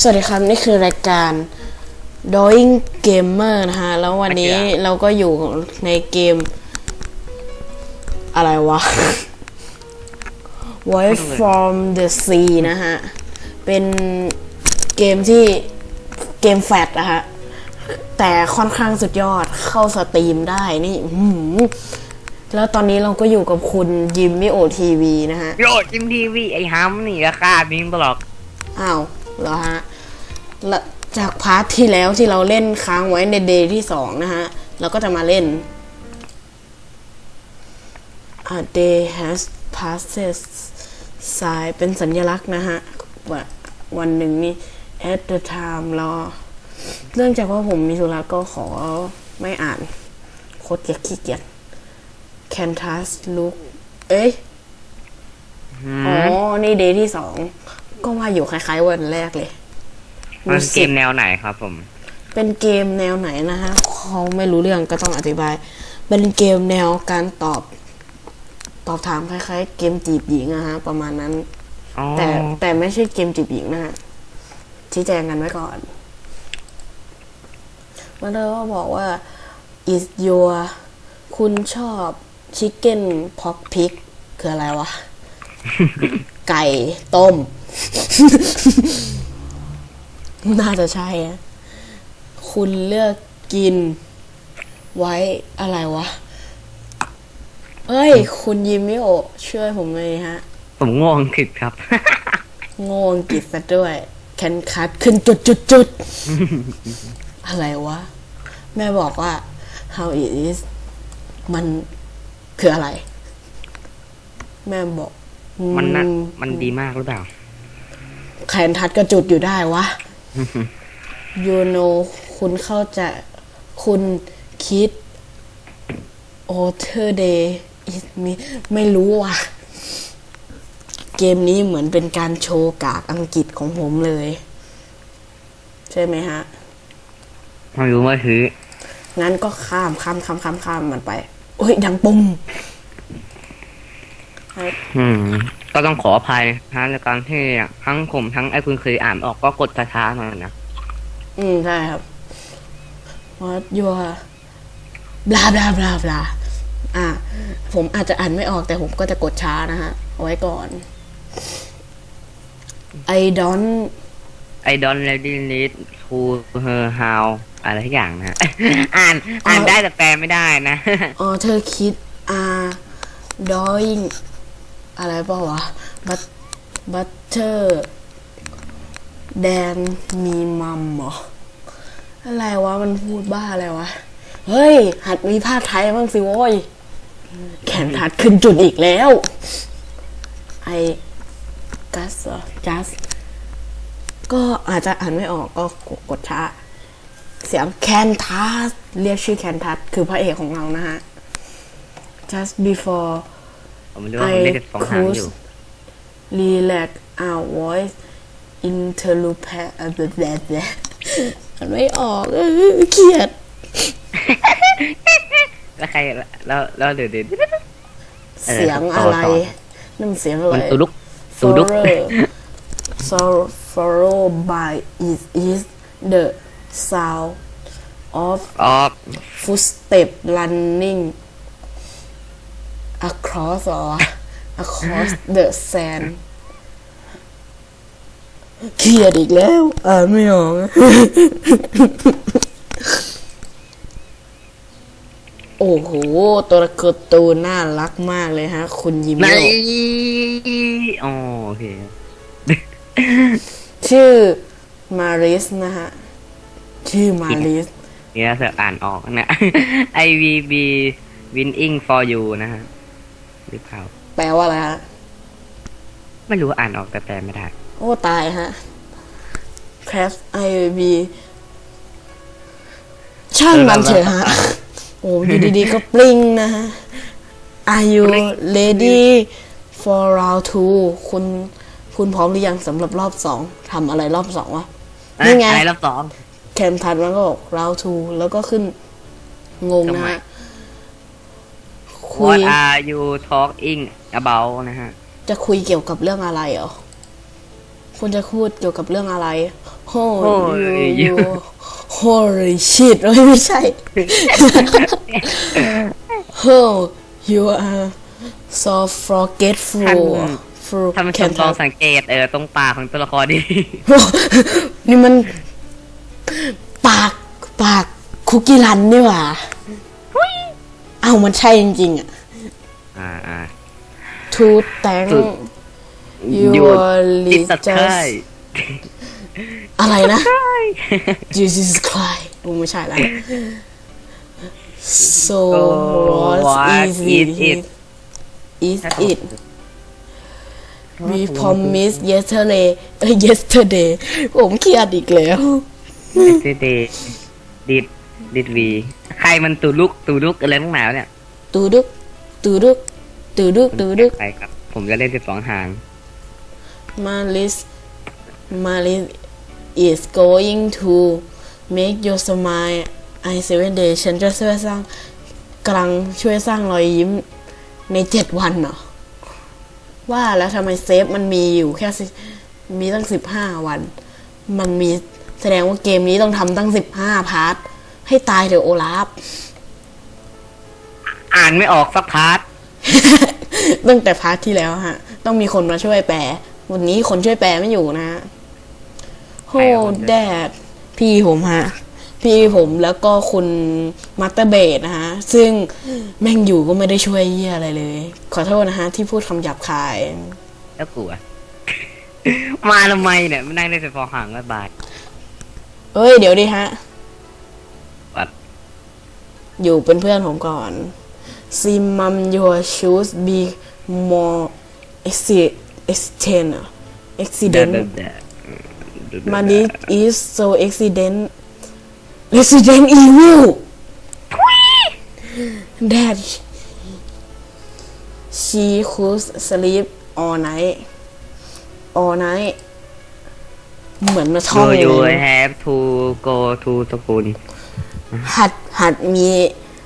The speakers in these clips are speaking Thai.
สวัสดีครับ นี่คือรายการ Doing Gamer นะฮะ แล้ววันนี้โอเคอะเราก็อยู่ในเกม อะไรวะ Voice from the Sea นะฮะ เป็นเกมที่เกมแฟตนะฮะ แต่ค่อนข้างสุดยอดเข้าสตรีมได้นี่อื้อหือแล้วตอนนี้เราก็อยู่กับคุณยิมมิโอทีวีนะฮะ โยจิมทีวีไอ้ฮัมนี่ราคาบินตลอดอ้าว เหรอฮะแล้วจากพาร์ทที่แล้วที่เราเล่นค้างไว้ในเดย์ที่สองนะฮะ เราก็จะมาเล่น A day has passes สายเป็นสัญลักษณ์นะฮะว่าวันหนึ่งนี่ at the time รอเนื่องจากว่าผมมีธุระก็ขอไม่อ่านโคตรเกียจขี้เกียจ can task look เอ้ยอ๋อ นี่เดย์ที่สอง ก็ว่าอยู่คล้ายๆวันแรกเลย มันเกมแนวไหนครับผม เป็นเกมแนวไหนนะฮะเขาไม่รู้เรื่องก็ต้องอธิบาย เป็นเกมแนวการตอบ ตอบถามคล้ายๆ เกมจีบหญิงอะฮะ ประมาณนั้นอ๋อแต่แต่ไม่ใช่เกมจีบหญิงนะฮะชี้แจงกันไว้ก่อนมันเลยก็บอกว่า is your คุณชอบ chicken pork pig คืออะไรวะ ไก่ต้ม น่าจะใช่อะคุณเลือกกิน ไว้อะไรวะ เอ้ย คุณยิมมิโอช่วยผมเลยฮะ ผมง่วงคิดครับโง่อังกฤษซะด้วยแคนคัดขึ้นจุดจุดจุดอะไรวะ แม่บอกว่า how it is มันคืออะไร แม่บอก มันน่ะอืมันดีมากหรือเปล่า แขนทัดกระจุดอยู่ได้วะ you know คุณเข้าใจคุณคิด other day is me ไม่รู้ว่ะ เกมนี้เหมือนเป็นการโชว์กากอังกฤษของผมเลย ใช่ไหมฮะไม่รู้ว่าคืองั้นก็ข้ามข้ามข้ามข้ามข้ามมันไปเฮ้ย ดังปุ่มอืม ก็ต้องขออภัยนะในการที่ทั้งผมทั้งไอ้คุณเคยอ่านออกก็กดช้าๆหน่อยนะ อืมใช่ครับ what your บลาบลาบลาบลาอะ ผมอาจจะอ่านไม่ออกแต่ผมก็จะกดช้านะฮะ เอาไว้ก่อน I don't ไอดอนเลดี้นิดทูเฮอร์ฮาวอะไรทุกอย่างนะอ่านอ่านได้แต่แปลไม่ได้นะ อ๋อ เธอคิด are doing อะไรเปล่าวะ but butter than มีมัมเหรออะไรวะมันพูดบ้าอะไรวะ เฮ้ย หัดมีภาคไทยบ้างสิโว้ย แขนทัดขึ้นจุดอีกแล้ว ไอกัสเหรอ just ก็อาจจะอ่านไม่ออกก็กดช้าเสียงแคนทัสเรียกชื่อแคนทัสคือพระเอกของเรานะฮะ just before ผมไม่รู้ว่าผมเล่นสองทางอยู่ relax our voice interlude แบบแบบแบบมันไม่ออกเออเขียด แล้วใครแล้วแล้วเดี๋ยวเดี๋ยวเออเสียงอะไรต่อต่อนั่นมันเสียงอะไรมันตุลุกตุลุก so follow by is is the sound of ออก footstep running across เหรอวะ across the sand เครียดอีกแล้ว อ่านไม่ออกอะโอ้โห ตัวการ์ตูนน่ารักมากเลยฮะ คุณยิ้มในโยกอ๋อโอเค ชื่อมาริสนะฮะ ชื่อมาริสเนี่ยเสือกอ่านออกนะ I will be winning for you นะฮะ หรือเปล่า แปลว่าอะไรฮะ ไม่รู้อ่านออกแต่แปลไม่ได้ โอ้ตายฮะ Craft I will be ช่างมันเถอะฮะ โอ้อยู่ดีๆก็ปลิงนะฮะ Are you ready for round two คุณ คุณพร้อมหรือยังสำหรับรอบสองทำอะไรรอบสองวะ นี่ไง อะไรรอบสอง แคมทันมันก็บอก round two แล้วก็ขึ้นงงนะทำไมฮะ คุย What are you talking about นะฮะ จะคุยเกี่ยวกับเรื่องอะไรเหรอ คุณจะพูดเกี่ยวกับเรื่องอะไรโอ้โอ้ยยู holy shit เอ้ยไม่ใช่ oh you are so forgetful ท่าน for ผู้ชมลองสังเกตเออตรงปากของตัวละครดินี่มัน ปาก ปากคุกกี้รันนี่หว่าเอ้ามันใช่จริงๆอะอ่าอ่า to thank สุด your ติดสัตว์ religious อะไรนะ Jesus Christ โอ้ไม่ใช่แล้ว so what what is is it it? is it we promised yesterday เอ้ย yesterday ผมเครียดอีกแล้วดิด ดิดดิดวีใครมันตูลุกตูลุกอะไรตั้งหนาวเนี่ยตูดุกตูดุกตูดุกตูดุกใครครับ ผมจะเล่นสิบสองหาง Malis Malis is going to make your smile I seven day ฉันจะช่วยสร้างกำลังช่วยสร้างรอยยิ้มในเจ็ดวันเหรอว่าแล้วทำไมเซฟมันมีอยู่แค่สิมีตั้งสิบห้าวัน มันมีแสดงว่าเกมนี้ต้องทำตั้งสิบห้าพาร์ท ให้ตายเถอะโอลาฟ อ่านไม่ออกสักพาร์ท ตั้งแต่พาร์ทที่แล้วฮะ ต้องมีคนมาช่วยแปล วันนี้คนช่วยแปลไม่อยู่นะฮะโฮแดดพี่ผมฮะ พี่ผมแล้วก็คุณมาสเตอร์เบดนะฮะ ซึ่งแม่งอยู่ก็ไม่ได้ช่วยเยี่ยอะไรเลย ขอโทษนะฮะ ที่พูดคำหยาบคาย แล้วกูอะมาทำไมเนี่ยไม่นั่งเล่นสิบสองหางก็บายเอ้ย เดี๋ยวดิฮะวัด อยู่เป็นเพื่อนผมก่อน See mum your shoes be more acci- accident accident Money is so accident Resident Evil That she could sleep all night all night เหมือนมาท่องยูเลยูยแฮปทูโกทูสกุล หัดหัดมี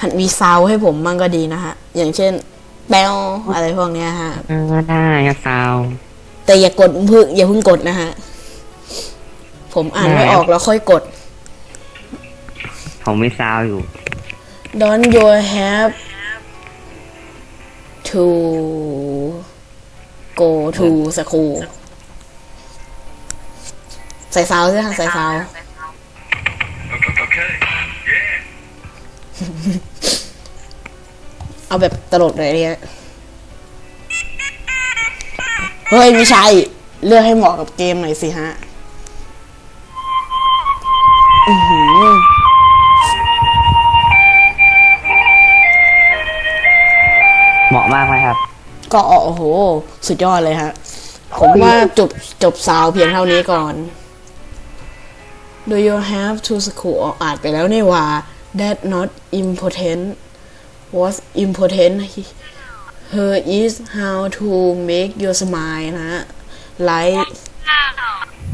หัดมีซาวให้ผมมั่งก็ดีนะฮะ อย่างเช่น แปวอะไรพวกเนี้ยฮะเออได้ครับซาวแต่อย่ากดเพิ่งอย่าเพิ่งกดนะฮะ ผมอ่านไม่ออกแล้วค่อยกด ผมไม่ซาวอยู่ Don't you have to go to school ใส่ซาวใช่ไหมใส่ซาว เอาแบบตลกเลยเนี่ยเฮ้ยไม่ใช่ เลือกให้เหมาะกับเกมหน่อยสิฮะอือหือเหมาะมากไหมครับ ก็โอ้โห สุดยอดเลยฮะ ผมว่าจบจบสาวเพียงเท่านี้ก่อน Do you have to school ออกอ่านไปแล้วนี่ว่า that not important was important her is how to make your smile นะฮะ like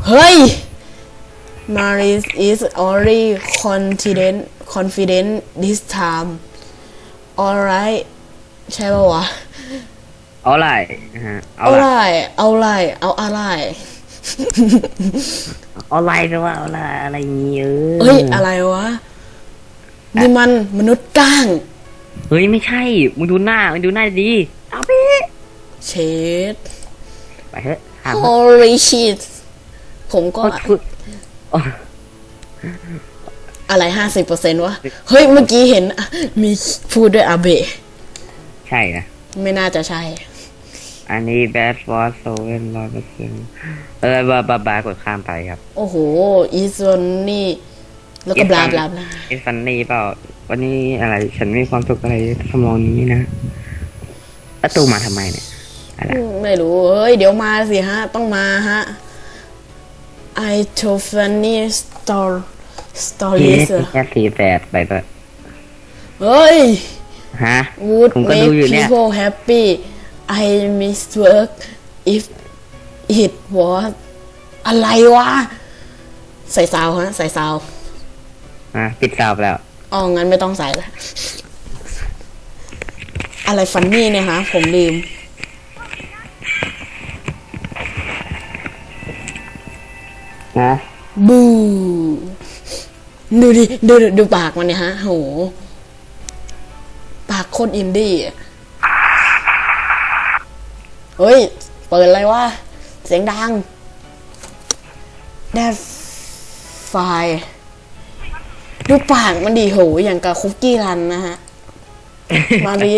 เฮ้ย Maris is already confident confident this time alright ใช่ป่าวะเอาไรนะฮะเอาเอาไรไรเอาไรเอาอะไรเอาไรก็ว่าเอาไรอะไรอย่างงี้เออเฮ้ยอะไรวะ นี่มันมนุษย์ก้าง เฮ้ยไม่ใช่ มึงดูหน้า มึงดูหน้าดีเอาไปเชดไปเถอะห้าม holy shit ผมก็ก็พูดโอ้อะไรห้าสิบเปอร์เซ็นต์วะ เฮ้ย เมื่อกี้เห็นอะมีพูดด้วยอาเบะ ใช่นะ ไม่น่าจะใช่ อันนี้แบดฟอสโซเว่นร้อยเปอร์เซ็นต์เออบาบาบากดข้ามไปครับ โอ้โห อีซอนนี่ แล้วก็บลาบลาบลาเอฟันนี่เปล่า วันนี้อะไร ฉันมีความสุขอะไรทำนองนี้นะประตูมาทำไมเนี่ยอะไรไม่รู้ เฮ้ย เดี๋ยวมาสิฮะ ต้องมาฮะ I told funny story เย้ stories แค่สี่แปดไปก็เฮ้ย ฮะ would ผมก็ make ดูอยู่เนี่ย people happy I miss work if it was อะไรวะ ใส่ซาวฮะ ใส่ซาว อะปิดซาวไปแล้วอ๋องั้นไม่ต้องใส่ละ อะไรฟันนี่เนี่ยฮะ ผมลืมฮะบู ดูดิ ดูดูดูปากมันเนี่ยฮะ โห ปากโคตรอินดี้อะเฮ้ย เปิดอะไรวะ เสียงดัง that file ดู ปากมันดีโหอย่างกับคุกกี้รันนะฮะ มารี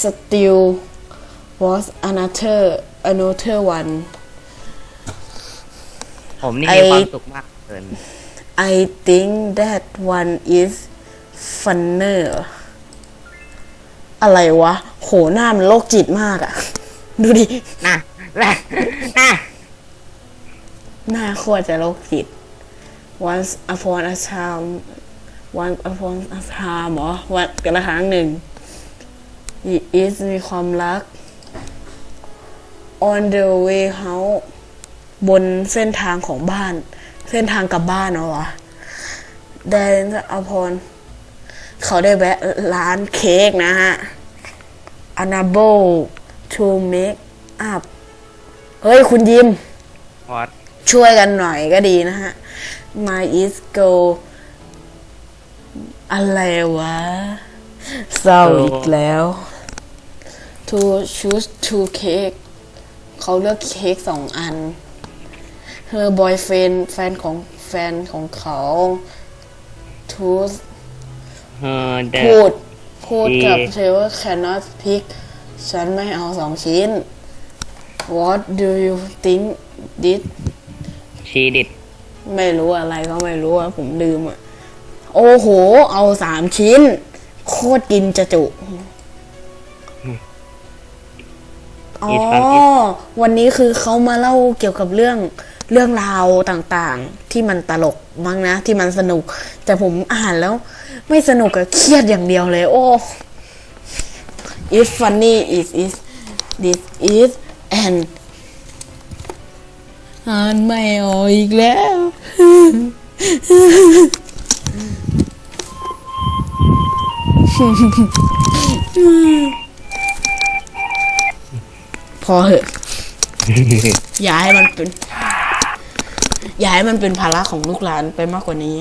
still was another another one ผมนี่ไอ้มีความสุขมากเกิน I think that one is funner อะไรวะ โหหน้ามันโรคจิตมากอะดูดิ น่ะน่ะน่ะหน้าโคตรจะโรคจิต once upon a time once upon a time หรอวันกันละครั้งหนึ่ง he is มีความรัก on the way house บนเส้นทางของบ้าน เส้นทางกลับบ้านเหรอวะ then upon เขาได้แวะร้านเค้กนะฮะ unable to make up เฮ้ย คุณยิมพอด ช่วยกันหน่อยก็ดีนะฮะ My is go อะไรวะเศร้าอีกแล้ว to choose two cake เขาเลือกเค้กสองอัน her boyfriend แฟนของแฟนของเขา to เออเดพูด พูดกับที่เธอว่า cannot pick ฉันไม่เอาสองชิ้น What do you think this ชีดิดไม่รู้อะไรก็ไม่รู้อะผมลืมอะโอ้โห เอาสามชิ้น โคตรกินจะจุ อ๋อ วันนี้คือเขามาเล่าเกี่ยวกับเรื่องเรื่องราวต่างๆ ที่มันตลกมั้งนะ ที่มันสนุก แต่ผมอ่านแล้ว ไม่สนุกอะเครียดอย่างเดียวเลย โอ้ it's funny is is this is and อ่านไม่ออกอีกแล้ว พอเหอะ อย่าให้มันเป็น อย่าให้มันเป็นภาระของลูกหลานไปมากกว่านี้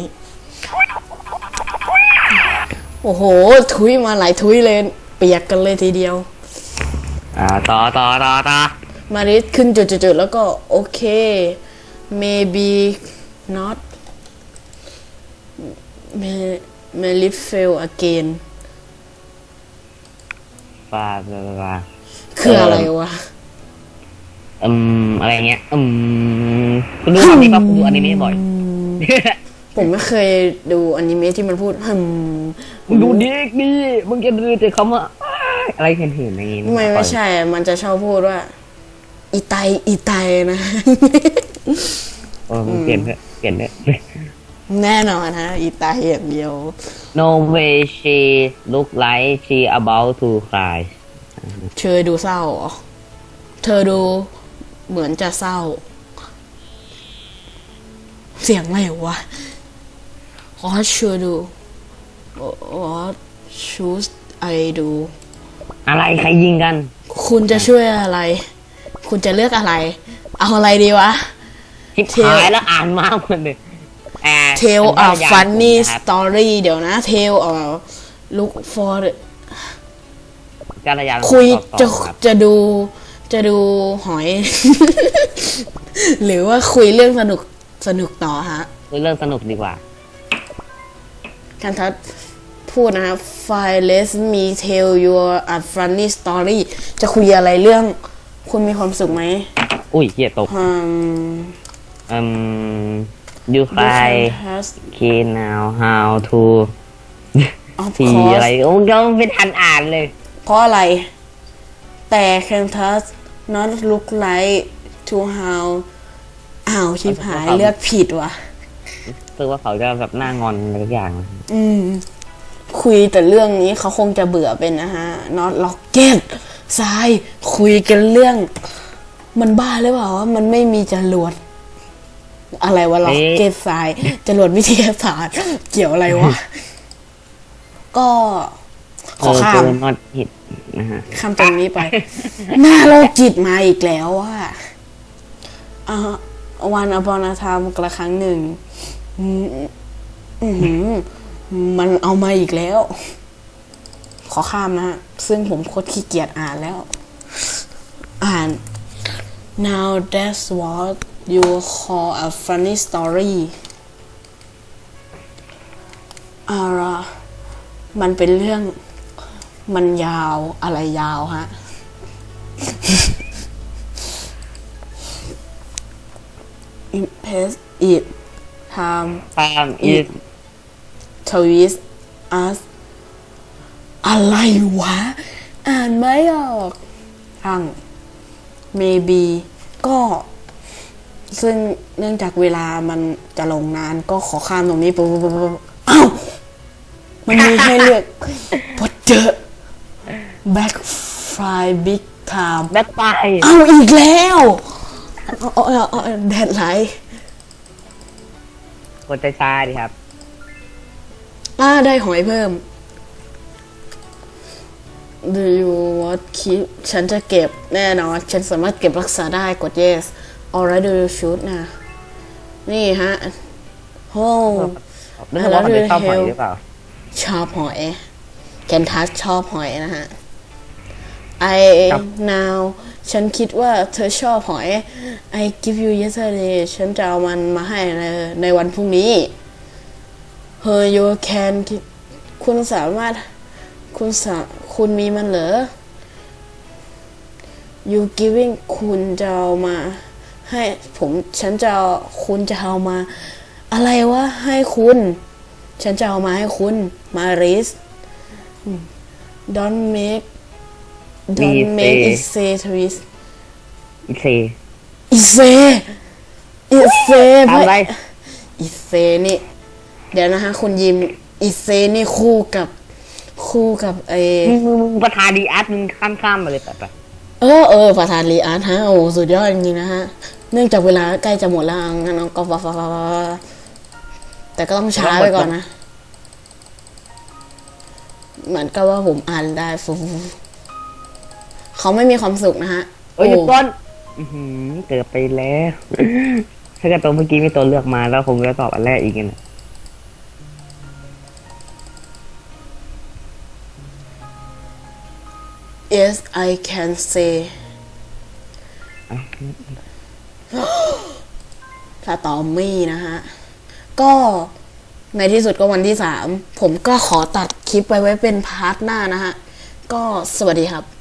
โอ้โห ทุยมาหลายทุยเลย เปียกกันเลยทีเดียว อ่าต่อต่อต่อต่อ มาริสขึ้นจุดๆๆแล้วก็โอเค maybe not may may fail again ปลาปลาปลาคืออะไรวะอืมอะไรเงี้ยอืมคุณดูคำนี้ป่ะคุณดูอนิเมะบ่อย ผมไม่เคยดูอนิเมะที่มันพูดฮึมมึงดูเด็กดิมึงจะดูแต่คำว่าอ้ายอะไรเห็นเห็นๆอย่างงี้นะไม่ไม่ใช่ มันจะชอบพูดว่า อีไตอีไตนะเออมึงเปลี่ยนเถอะเปลี่ยนเถอะ แน่นอนฮะอีไตอย่างเดียว No way she look like she about to cry เชยดูเศร้าเหรอเธอดูเหมือนจะเศร้า เสียงอะไรวะขอเชยดูอ๋อชูสไอดูอะไรใครยิงกัน คุณจะช่วยอะไร คุณจะเลือกอะไร เอาอะไรดีวะชิบเทลหายแล้วอ่านมากมันเลยแอร์ Tale อั of น funny นะครับ story เดี๋ยวนะ Tale of look for the- จารยานคุยต่อจะครับจะดูจะดูหอย หรือว่าคุยเรื่องสนุกสนุกต่อฮะคุยเรื่องสนุกดีกว่าการทัดพูดนะครับ File let me tell you a funny story จะคุยอะไรเรื่อง คุณมีความสุขไหมอุ้ยเหี้ยตกอืม อืม you you cry can has key now how to of ทีอะไร course โอ้ก็ไม่ทันอ่านเลย เพราะอะไร แต่ can touch not look like to how อ้าวชิบหายเอาเลือกผิดว่ะรู้สึกว่าเขาจะแบบหน้างอนอะไรทุกอย่างนะอืม คุยแต่เรื่องนี้เขาคงจะเบื่อเป็นนะฮะ not rocket ทรายคุยกันเรื่อง มันบ้าหรือเปล่าว่ามันไม่มีจรวด อะไรวะ rocket ทรายจรวดวิทยาศาสตร์ เกี่ยวอะไรวะ ก็ขอข้ามเออ not hit นะฮะข้ามตรงนี้ไป หน้าโรคจิตมาอีกแล้วว่าอ่าโอวันอ on a time กระครั้งหนึ่งอืมอื้อหือมันเอามาอีกแล้ว ขอข้ามนะฮะ ซึ่งผมโคตรขี้เกียจอ่านแล้ว อ่าน now that's what you call a funny story อะไรมันเป็นเรื่องมันยาวอะไรยาวฮะ impress it time ตามอี twist us อะไรวะ อ่านไม่ออกทั้ง maybe ก็ซึ่งเนื่องจากเวลามันจะลงนานก็ขอข้ามตรงนี้ปุ๊บปุ๊บปุ๊บปุ๊บอ้าวมันมีให้เลือกพอเจอ backfly big time แบ็คไปเอาอีกแล้วเอาเอาเอาเอาแดดไหลกดใจซ้ายดิครับ อ่าได้หอยเพิ่ม Do you want keep ฉันจะเก็บแน่นอน ฉันสามารถเก็บรักษาได้กด yes alright do you shoot นะ นี่ฮะ โอ้นึกว่าเขาจะชอบหอยหรือเปล่า ชอบหอยแคนทัสชอบหอยนะฮะ I ครับ now ฉันคิดว่าเธอชอบหอย I give you yesterday ฉันจะเอามันมาให้ในในวันพรุ่งนี้ Her you can คุณสามารถ คุณสาคุณมีมันเหรอ you giving คุณจะเอามา ให้ผมฉันจะเอาคุณจะเอามา อะไรวะให้คุณ ฉันจะเอามาให้คุณ มาริส don't make don't make it say twist อีเซอีเซอีเซทำไรอีเซนี่ เดี๋ยวนะฮะคุณยิมอีเซนี่คู่กับ คู่กับไอมึงมึงมึงประธานดีอาร์ตมึงข้ามข้ามๆมาเลยไปไปเออเออประธานรีอาร์ตฮะโอ้สุดยอดจริงๆนะฮะ เนื่องจากเวลาใกล้จะหมดแล้วงั้นเราก็ฟ้าฟ้าฟ้าฟ้าแต่ก็ต้องช้าไปก่อนนะเหมือนกับว่าผมอ่านได้ฟูเขาไม่มีความสุขนะฮะเอ้ยหยุดก่อนอื้อหือเกือบไปแล้ว ถ้าเกิดตัวเมื่อกี้มีตัวเลือกมาแล้วคงจะตอบอันแรกอีกไงนะ yes I can say สตอมมี่นะฮะ ก็ในที่สุดก็วันที่สาม ผมก็ขอตัดคลิปไปไว้เป็นพาร์ทหน้านะฮะ ก็สวัสดีครับ